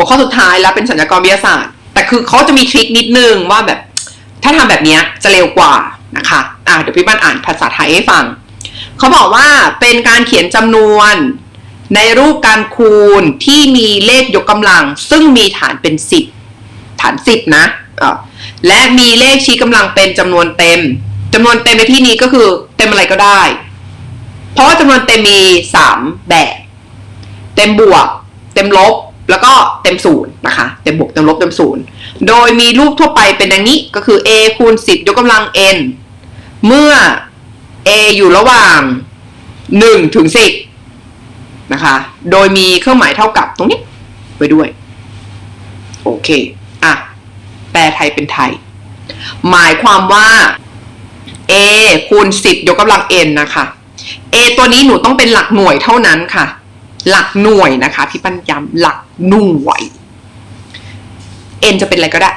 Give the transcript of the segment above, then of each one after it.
หัวข้อสุดท้ายแล้วเป็นสัญญากรวิทยาศาสตร์ แต่คือเขาจะมีทริคนิดนึงว่าแบบ ถ้าทำแบบนี้จะเร็วกว่านะคะอ่าเดี๋ยวพี่บ้านอ่านภาษาไทยให้ฟังเขาบอกว่าเป็นการเขียนจำนวนในรูปการคูณที่มีเลขยกกำลัง ซึ่งมีฐานเป็นสิบฐานสิบนะเออและมีเลขชี้กำลังเป็นจำนวนเต็มจำนวนเต็มในที่นี้ก็คือเต็มอะไรก็ได้ เพราะว่าจำนวนเต็มมีสามแบบ เต็มบวก เต็มลบ แล้วก็เต็มศูนย์นะคะ เต็มบวกเต็มลบเต็มศูนย์โดยมีรูปทั่วไปเป็นอย่างนี้ก็คือ a คูณ 10 ยกกำลัง n เมื่อ a อยู่ระหว่าง 1 ถึง 10 นะคะ โดยมีเครื่องหมายเท่ากับตรงนี้ไปด้วย โอเค อะ แปลไทยเป็นไทย หมายความว่า a คูณ 10 ยกกำลัง n นะคะ a ตัวนี้หนูต้องเป็นหลักหน่วยเท่านั้นค่ะ หลักหน่วยนะคะ พี่ปัญย้ำหลัก หน่งไหวย n จะเป็นอะไรก็ได้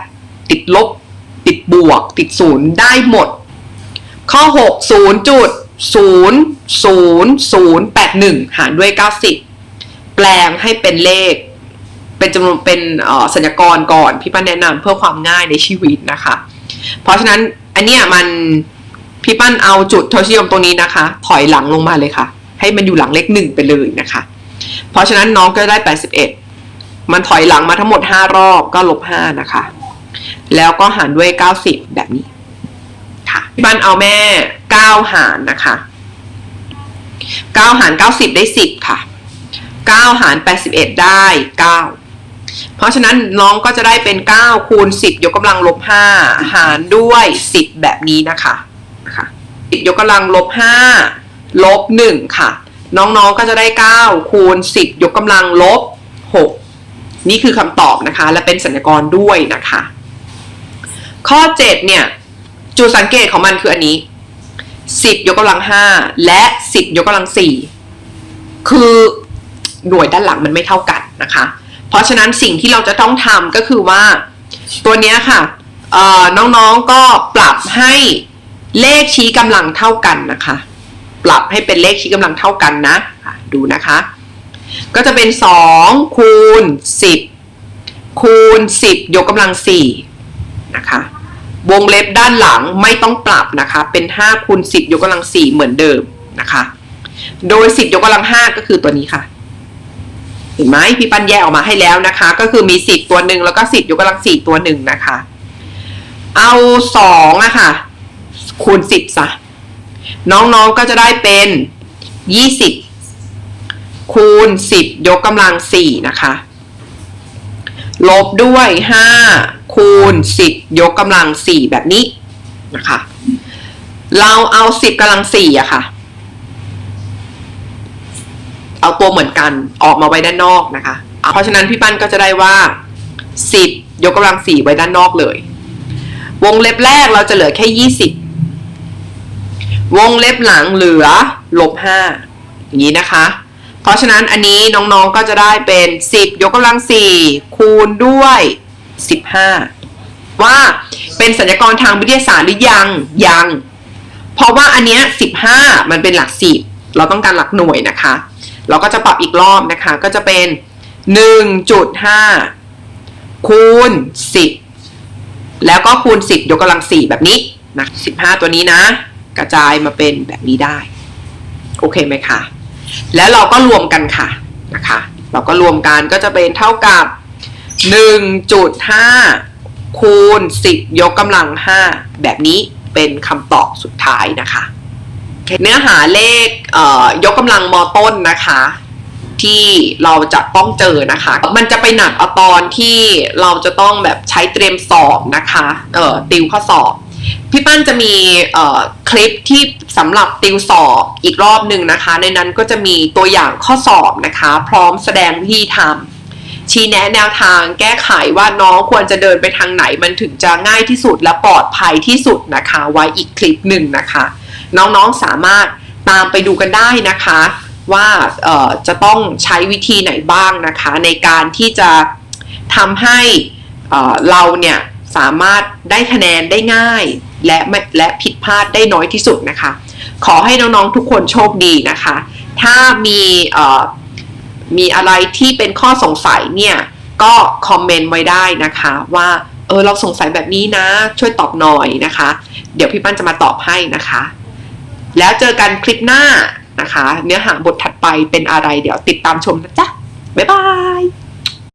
ติดลบ ติดบวก ติดศูนย์ได้หมด ข้อ 6 0จุด0 0 0 8 1 หารด้วย 90 แปลงให้เป็นเลข เป็นจำนวนเป็นสัญญากรก่อน พี่ปั้นแนะนำเพื่อความง่ายในชีวิตนะคะ เพราะฉะนั้นอันเนี้ยมันพี่ปั้นเอาจุดทศนิยมตรงนี้นะคะ ถอยหลังลงมาเลยค่ะ ให้มันอยู่หลังเลขหนึ่งไปเลยนะคะ เพราะฉะนั้นน้องก็ได้ 81 มันถอยหลังมาทั้งหมด 5 รอบก็ลบ5นะคะ แล้วก็หารด้วย 90 แบบนี้ค่ะพี่ปั้นเอาแม่ 9 หารนะคะ 9 หาร 90 ได้ 10 ค่ะ 9 หาร 81 ได้ 9 เพราะฉะนั้นน้องก็จะได้เป็น 9 คูณ 10 ยกกำลังลบ 5 หารด้วย 10 แบบนี้นะคะนะคะ10ยกกำลังลบ 5 ลบ 1 ค่ะ น้องๆก็จะได้ 9 คูณ 10 ยกกำลังลบ 6 นี่คือคำตอบนะคะ และเป็นสัญญกรด้วยนะคะ ข้อ 7 เนี่ย จุดสังเกตของมันคืออันนี้ 10 ยกกำลัง 5 และ 10 ยกกำลัง 4 คือหน่วยด้านหลังมันไม่เท่ากันนะคะ เพราะฉะนั้นสิ่งที่เราจะต้องทำก็คือว่าตัวนี้ค่ะน้องๆก็ปรับให้เลขชี้กำลังเท่ากันนะคะ ปรับให้เป็นเลขชี้กำลังเท่ากันนะ ดูนะคะ ก็จะเป็น 2 คูณ 10 คูณ 10 ยกกำลัง4นะคะ วงเล็บด้านหลังไม่ต้องปรับนะคะ เป็น 5 คูณ 10 ยกกำลัง 4 เหมือนเดิมนะคะ โดย 10 ยกกำลัง 5 ก็คือตัวนี้ค่ะ เห็นไหมพี่ปันแยกออกมาให้แล้วนะคะ ก็คือมี 10 ตัวหนึ่งแล้วก็ 10 ยกกำลัง 4 ตัวหนึ่งนะคะ เอา2อะค่ะ คูณ 10ซะน้องๆก็จะได้เป็น 20 คูณ 10 ยกกำลัง 4 นะคะ ลบด้วย 5 คูณ 10 ยกกำลัง 4 แบบนี้นะคะ เราเอา 10กำลัง4อะค่ะ เอาตัวเหมือนกันออกมาไว้ด้านนอกนะคะ เพราะฉะนั้นพี่ปั้นก็จะได้ว่า 10 ยกกำลัง 4 ไว้ด้านนอกเลย วงเล็บแรกเราจะเหลือแค่ 20 วงเล็บหลังเหลือลบ5อย่างนี้นะคะ เพราะฉะนั้นอันนี้น้องๆก็จะได้เป็น 10 ยกกำลัง 4 คูณด้วย 15 ว่าเป็นสัญญากรทางวิทยาศาสตร์หรือยังยัง เพราะว่าอันเนี้ย15 มันเป็นหลัก 10 เราต้องการหลักหน่วยนะคะ เราก็จะปรับอีกรอบนะคะ ก็จะเป็น 1.5 คูณ 10 แล้วก็คูณ 10 ยกกำลัง 4 แบบนี้นะ15 ตัวนี้นะ กระจายมาเป็นแบบนี้ได้ โอเคไหมคะ แล้วเราก็รวมกันค่ะนะคะ เราก็รวมกันก็จะเป็นเท่ากับ 1.5 คูณ 10 ยกกำลัง 5 แบบนี้เป็นคำตอบสุดท้ายนะคะ เนื้อหาเลขเอ่อยกกำลังมต้นนะคะ ที่เราจะต้องเจอนะคะ มันจะไปหนักเอาตอนที่เราจะต้องแบบใช้เตรียมสอบนะคะ เอ่อติวข้อสอบ พี่ปั้นจะมีคลิปที่สำหรับติวสอบอีกรอบหนึ่งนะคะ ในนั้นก็จะมีตัวอย่างข้อสอบนะคะ พร้อมแสดงวิธีทำชี้แนะแนวทางแก้ไขว่าน้องควรจะเดินไปทางไหนมันถึงจะง่ายที่สุดและปลอดภัยที่สุดนะคะ ไว้อีกคลิปหนึ่งนะคะ น้องๆสามารถตามไปดูกันได้นะคะ ว่าจะต้องใช้วิธีไหนบ้างนะคะ ในการที่จะทำให้เราเนี่ย สามารถได้คะแนนได้ง่าย และไม่และผิดพลาดได้น้อยที่สุดนะคะ ขอให้น้องๆทุกคนโชคดีนะคะ ถ้ามีมีอะไรที่เป็นข้อสงสัยเนี่ยก็คอมเมนต์ไว้ได้นะคะว่าเออเราสงสัยแบบนี้นะ ช่วยตอบหน่อยนะคะ เดี๋ยวพี่ปั้นจะมาตอบให้นะคะ แล้วเจอกันคลิปหน้านะคะ เนื้อหาบทถัดไปเป็นอะไร เดี๋ยวติดตามชมนะจ๊ะ บ๊ายบาย